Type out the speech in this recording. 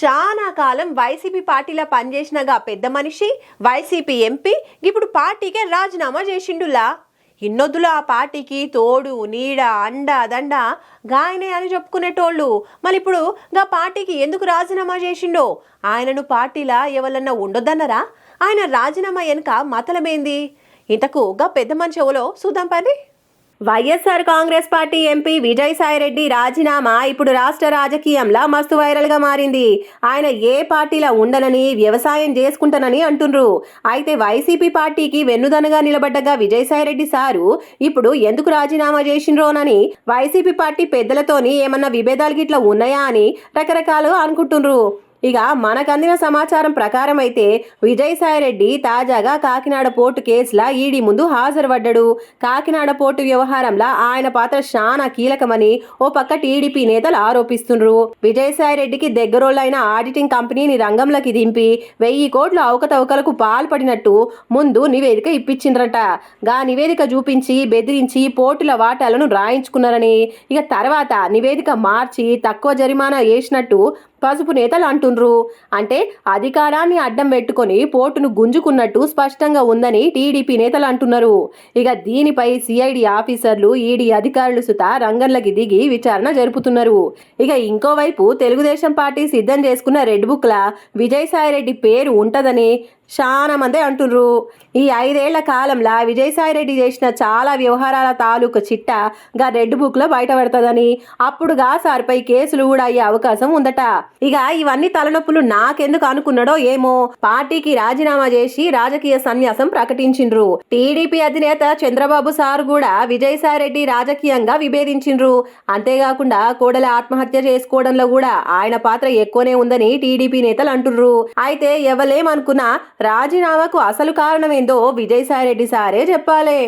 చాలా కాలం వైసీపీ పార్టీలో పనిచేసినగా పెద్ద మనిషి వైసీపీ ఎంపీ ఇప్పుడు పార్టీకే రాజీనామా చేసిండులా. ఇన్నొద్దులు ఆ పార్టీకి తోడు నీడ అండ దండ గాయనే అని చెప్పుకునేటోళ్ళు. మళ్ళీ ఇప్పుడు గా పార్టీకి ఎందుకు రాజీనామా చేసిండో? ఆయనను పార్టీలా ఎవరన్నా ఉండొద్దన్నరా? ఆయన రాజీనామా వెనుక మతలమేంది? ఇంతకు గా పెద్ద మనిషి ఎవలో? చూద్దాం పని వైఎస్ఆర్ కాంగ్రెస్ పార్టీ ఎంపీ విజయసాయిరెడ్డి రాజీనామా ఇప్పుడు రాష్ట్ర రాజకీయంలో మస్తు వైరల్గా మారింది. ఆయన ఏ పార్టీలో ఉండనని వ్యవసాయం చేసుకుంటానని అంటుండ్రు. అయితే వైసీపీ పార్టీకి వెన్నుదనగా నిలబడ్డగా విజయసాయిరెడ్డి సారు ఇప్పుడు ఎందుకు రాజీనామా చేసిండ్రోనని వైసీపీ పార్టీ పెద్దలతోని ఏమన్నా విభేదాలు గిట్లా ఉన్నాయా అని రకరకాలు అనుకుంటుండ్రు. ఇక మనకు అందిన సమాచారం ప్రకారం అయితే విజయసాయిరెడ్డి తాజాగా కాకినాడ పోర్టు కేసులా ఈడీ ముందు హాజరుపడ్డాడు. కాకినాడ పోర్టు వ్యవహారంలో ఆయన పాత్ర చాలా కీలకమని ఓ పక్క టీడీపీ నేతలు ఆరోపిస్తుండ్రు. విజయసాయిరెడ్డికి దగ్గరోళ్ళైన ఆడిటింగ్ కంపెనీని రంగంలోకి దింపి వెయ్యి కోట్ల అవకతవకలకు పాల్పడినట్టు ముందు నివేదిక ఇప్పించిండ్రట. గా నివేదిక చూపించి బెదిరించి పోర్టుల వాటాలను రాయించుకున్నారని. ఇక తర్వాత నివేదిక మార్చి తక్కువ జరిమానా వేసినట్టు పసుపు నేతలు అంటుండ్రు అంటే అధికారాన్ని అడ్డం పెట్టుకొని పోర్టును గుంజుకున్నట్టు స్పష్టంగా ఉందని టీడీపీ నేతలు అంటున్నారు ఇక దీనిపై సిఐడి ఆఫీసర్లు ఈడీ అధికారులు సుత రంగంలోకి దిగి విచారణ జరుపుతున్నారు. ఇక ఇంకోవైపు తెలుగుదేశం పార్టీ సిద్ధం చేసుకున్న రెడ్ బుక్ల విజయసాయిరెడ్డి పేరు ఉంటదని మంది అంటుండ్రు ఈ ఐదేళ్ళ కాలంలో విజయసాయిరెడ్డి చేసిన చాలా వ్యవహారాల తాలూకు చిట్ట గా రెడ్ బుక్లో బయటపడుతుందని అప్పుడుగా సార్పై కేసులు కూడా అయ్యే అవకాశం ఉందట. ఇక ఇవన్నీ తలనొప్పులు నాకెందుకు అనుకున్నాడో ఏమో. పార్టీకి రాజీనామా చేసి రాజకీయ సన్యాసం ప్రకటించిండ్రు. టీడీపీ అధినేత చంద్రబాబు సార్ కూడా విజయసాయిరెడ్డి రాజకీయంగా విభేదించిండ్రు. అంతేకాకుండా కోడల ఆత్మహత్య చేసుకోవడంలో కూడా ఆయన పాత్ర ఎక్కువనే ఉందని టీడీపీ నేతలు అంటుర్రు. అయితే ఎవలేమనుకున్నా రాజీనామాకు అసలు కారణమేందో విజయసాయిరెడ్డి సారే చెప్పాలి.